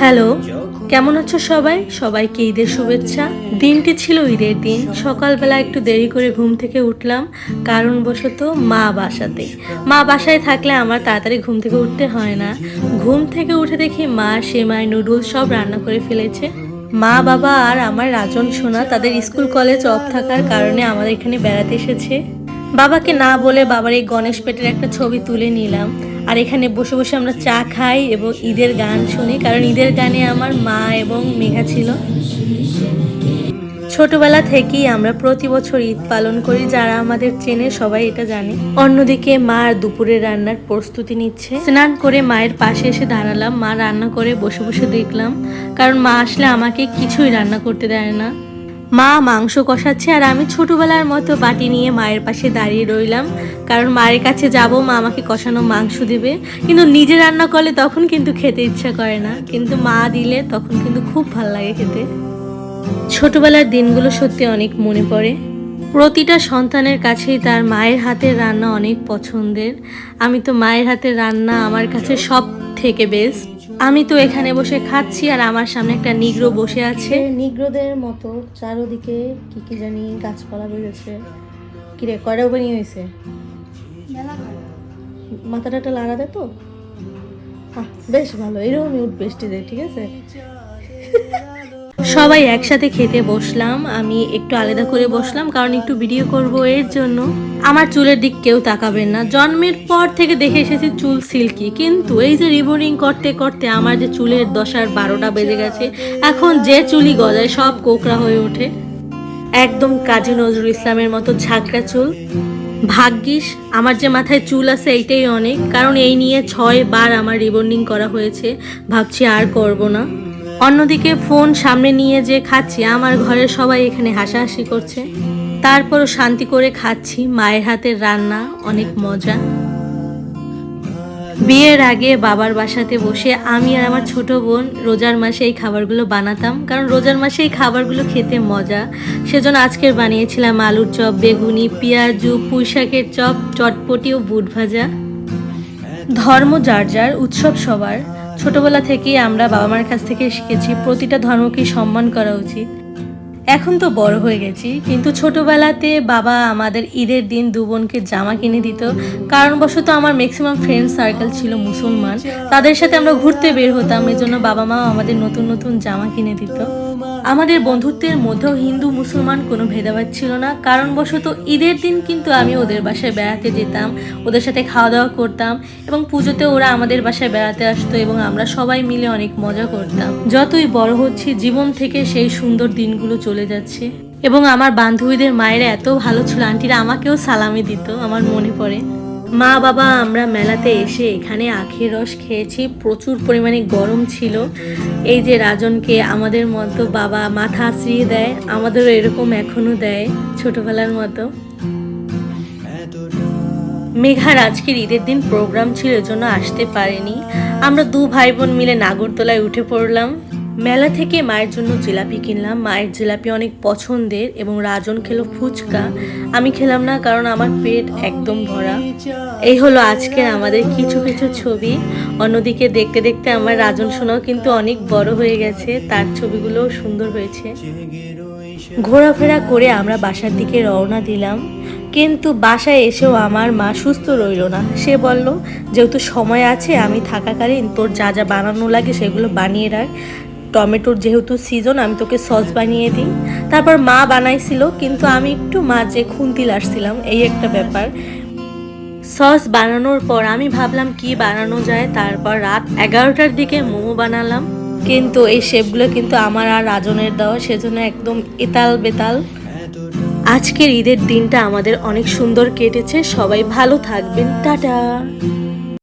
Hello, কেমন আছো সবাই? সবাইকে ঈদের শুভেচ্ছা। দিনটি ছিল ঈদের দিন। সকালবেলা একটু দেরি করে ঘুম থেকে উঠলাম, কারণবশত মা বাসাতে। মা বাসায় থাকলে আমার তাড়াতাড়ি ঘুম থেকে উঠতে হয় না। ঘুম থেকে উঠে দেখি মা, সেমাই, নুডলস সব রান্না করে ফেলেছে। মা, বাবা আর আমার রাজন সোনা তাদের স্কুল কলেজ অফ থাকার কারণে আমাদের এখানে বেড়াতে এসেছে। বাবাকে না বলে বাবার এই গণেশ পেটের একটা ছবি তুলে নিলাম। আর এখানে বসে বসে আমরা চা খাই এবং ঈদের গান শুনি, কারণ ঈদের গানে আমার মা এবং মেঘা ছিল। ছোটবেলা থেকেই আমরা প্রতি বছর ঈদ পালন করি, যারা আমাদের চেনে সবাই এটা জানে। অন্যদিকে মা আর দুপুরের রান্নার প্রস্তুতি নিচ্ছে। স্নান করে মায়ের পাশে এসে দাঁড়ালাম। মা রান্না করে বসে বসে দেখলাম, কারণ মা আসলে আমাকে কিছুই রান্না করতে দেয় না। মা মাংস কষাচ্ছে আর আমি ছোটবেলার মতো বাটি নিয়ে মায়ের পাশে দাঁড়িয়ে রইলাম। কারণ মায়ের কাছে যাব, মা আমাকে কষানো মাংস দেবে। কিন্তু নিজে রান্না করলে তখন কিন্তু খেতে ইচ্ছা করে না। কিন্তু মা দিলে তখন কিন্তু খুব ভালো লাগে খেতে। ছোটবেলার দিনগুলো সত্যি অনেক মনে পড়ে। প্রতিটা সন্তানের কাছেই তার মায়ের হাতের রান্না অনেক পছন্দের। আমি তো মায়ের হাতের রান্না আমার কাছে সব থেকে বেস্ট আমি তো এখানে বসে খাচ্ছি আর আমার সামনে একটা নিগ্রো বসে আছে। নিগ্রোদের মতো চারোদিকে কি কি জানি গাছপালা বেরোছে কিরে কয়টা ওপেনিং হয়েছে মাথাটা একটা লাগাতে তো। আহ, বেশ ভালো এরকমই উঠবে ঠিক আছে? সবাই একসাথে খেতে বসলাম, আমি একটু আলাদা করে বসলাম কারণ একটু ভিডিও করব এর জন্য। আমার চুলের দিক কেউ তাকাবেন না। জন্মের পর থেকে দেখে এসেছি চুল সিল্কি, কিন্তু এই যে রিবনিং করতে করতে আমার যে চুলের দশার বারোটা বেজে গেছে, এখন যে চুলি গজায় সব কোকড়া হয়ে ওঠে। একদম কাজী নজরুল ইসলামের মতো ঝাঁকড়া চুল। ভাগ্যিস, আমার যে মাথায় চুল আছে এইটাই অনেক, কারণ এই নিয়ে ছয় বার আমার রিবন্ডিং করা হয়েছে। ভাবছি আর করব না। অন্যদিকে ফোন সামনে নিয়ে যে খাচ্ছি, আমার ঘরের সবাই এখানে হাসাহাসি করছে। তারপরও শান্তি করে খাচ্ছি, মায়ের হাতের রান্না অনেক মজা। বিয়ের আগে বাবার বাসাতে বসে আমি আর আমার ছোট বোন রোজার মাসে এই খাবারগুলো বানাতাম, কারণ রোজার মাসে এই খাবারগুলো খেতে মজা। সেজন্য আজকের বানিয়েছিলাম আলুর চপ, বেগুনি, পেঁয়াজু পুঁই শাকের চপ, চটপটি ও বুট ভাজা। ধর্ম যার যার, উৎসব সবার। ছোটবেলা থেকেই আমরা বাবা মার কাছ থেকে শিখেছি প্রতিটা ধর্মকেই সম্মান করা উচিত। এখন তো বড় হয়ে গেছি, কিন্তু ছোটবেলাতে বাবা আমাদের ঈদের দিন দু বোনকে জামা কিনে দিত। কারণবশত আমার ম্যাক্সিমাম ফ্রেন্ড সার্কেল ছিল মুসলমান। তাদের সাথে আমরা ঘুরতে বের হতাম, এজন্য বাবা মা আমাদের নতুন নতুন জামা কিনে দিত। আমাদের বন্ধুত্বের মধ্যেও হিন্দু মুসলমান কোনো ভেদাভেদ ছিল না। কারণবশত ঈদের দিন কিন্তু আমি ওদের বাসায় বেড়াতে যেতাম, ওদের সাথে খাওয়া দাওয়া করতাম এবং পুজোতে ওরা আমাদের বাসায় বেড়াতে আসতো এবং আমরা সবাই মিলে অনেক মজা করতাম। যতই বড় হচ্ছি, জীবন থেকে সেই সুন্দর দিনগুলো চলে যাচ্ছে। এবং আমার বান্ধবীদের মায়েরা এত ভালো ছিল, আন্টিরা আমাকেও সালামি দিত, আমার মনে পড়ে। মা বাবা, আমরা মেলাতে এসে এখানে আখের রস খেয়েছি, প্রচুর পরিমাণে গরম ছিল। এই যে রাজনকে আমাদের মতো বাবা মাথা আশ্রিয়ে দেয়, আমাদেরও এরকম এখনও দেয় ছোটবেলার মতো। মেঘার আজকের ঈদের দিন প্রোগ্রাম ছিল, এজন্য আসতে পারেনি। আমরা দু ভাই বোন মিলে নাগরতলায় উঠে পড়লাম। মেলা থেকে মায়ের জন্য জিলাপি কিনলাম। মায়ের জিলাপি অনেক পছন্দের এবং রাজন খেলো ফুচকা। আমি খেলাম না কারণ আমার পেট একদম ভরা। এই হলো আজকের আমাদের কিছু কিছু ছবি। অন্যদিকে দেখতে দেখতে আমার রাজন সোনাও কিন্তু অনেক বড় হয়ে গেছে। তার ছবিগুলোও সুন্দর হয়েছে। ঘোরাফেরা করে আমরা বাসার দিকে রওনা দিলাম। কিন্তু বাসায় এসেও আমার মা সুস্থ রইল না। সে বলল, যেহেতু সময় আছে, আমি থাকাকালীন তোর যা যা বানানো লাগে সেগুলো বানিয়ে রাখ। টমেটোর যেহেতু সিজন আমি তোকে সস বানিয়ে দিই। তারপর মা বানাইছিল, কিন্তু আমি একটু মাঝে খুন্তিল আসছিলাম, এই একটা ব্যাপার। সস বানানোর পর আমি ভাবলাম কি বানানো যায়, তারপর রাত এগারোটার দিকে মোমো বানালাম। কিন্তু এই শেপগুলো কিন্তু আমার আর রাজনের দেওয়া, সেজন্য একদম এতাল বেতাল। আজকের ঈদের দিনটা আমাদের অনেক সুন্দর কেটেছে, সবাই ভালো থাকবেন, টাটা।